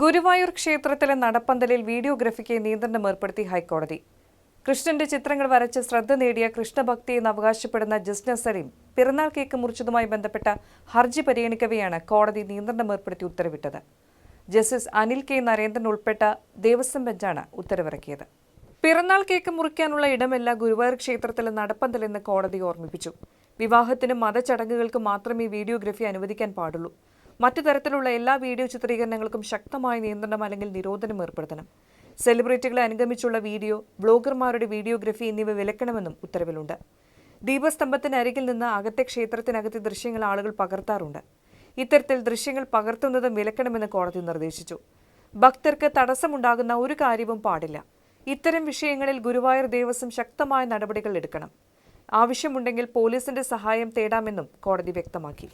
ഗുരുവായൂർ ക്ഷേത്രത്തിലെ നടപ്പന്തലിൽ വീഡിയോഗ്രഫിക്ക് നിയന്ത്രണം ഏർപ്പെടുത്തി ഹൈക്കോടതി. കൃഷ്ണന്റെ ചിത്രങ്ങൾ വരച്ച് ശ്രദ്ധ നേടിയ കൃഷ്ണഭക്തി എന്ന് അവകാശപ്പെടുന്ന ജസ്ന സലീം പിറന്നാൾ കേക്ക് മുറിച്ചതുമായി ബന്ധപ്പെട്ട ഹർജി പരിഗണിക്കവെയാണ് കോടതി നിയന്ത്രണം ഏർപ്പെടുത്തി ഉത്തരവിട്ടത്. Justice Anil K. നരേന്ദ്രൻ ഉൾപ്പെട്ട ദേവസ്വം ബെഞ്ചാണ് ഉത്തരവിറക്കിയത്. പിറന്നാൾ കേക്ക് മുറിക്കാനുള്ള ഇടമല്ല ഗുരുവായൂർ ക്ഷേത്രത്തിലെ നടപ്പന്തലെന്ന് കോടതി ഓർമ്മിപ്പിച്ചു. വിവാഹത്തിനും മതചടങ്ങുകൾക്ക് മാത്രമേ വീഡിയോഗ്രഫി അനുവദിക്കാൻ പാടുള്ളൂ. മറ്റു തരത്തിലുള്ള എല്ലാ വീഡിയോ ചിത്രീകരണങ്ങൾക്കും ശക്തമായ നിയന്ത്രണം അല്ലെങ്കിൽ നിരോധനം ഏർപ്പെടുത്തണം. സെലിബ്രിറ്റികളെ അനുഗമിച്ചുള്ള വീഡിയോ ബ്ലോഗർമാരുടെ വീഡിയോഗ്രഫി എന്നിവ വിലക്കണമെന്നും ഉത്തരവിലുണ്ട്. ദീപസ്തംഭത്തിന് അരികിൽ നിന്ന് അകത്തെ ക്ഷേത്രത്തിനകത്തെ ദൃശ്യങ്ങൾ ആളുകൾ പകർത്താറുണ്ട്. ഇത്തരത്തിൽ ദൃശ്യങ്ങൾ പകർത്തുന്നതും വിലക്കണമെന്ന് കോടതി നിർദ്ദേശിച്ചു. ഭക്തർക്ക് തടസ്സമുണ്ടാകുന്ന ഒരു കാര്യവും പാടില്ല. ഇത്തരം വിഷയങ്ങളിൽ ഗുരുവായൂർ ദേവസ്വം ശക്തമായ നടപടികൾ എടുക്കണം. ആവശ്യമുണ്ടെങ്കിൽ പോലീസിന്റെ സഹായം തേടാമെന്നും കോടതി വ്യക്തമാക്കി.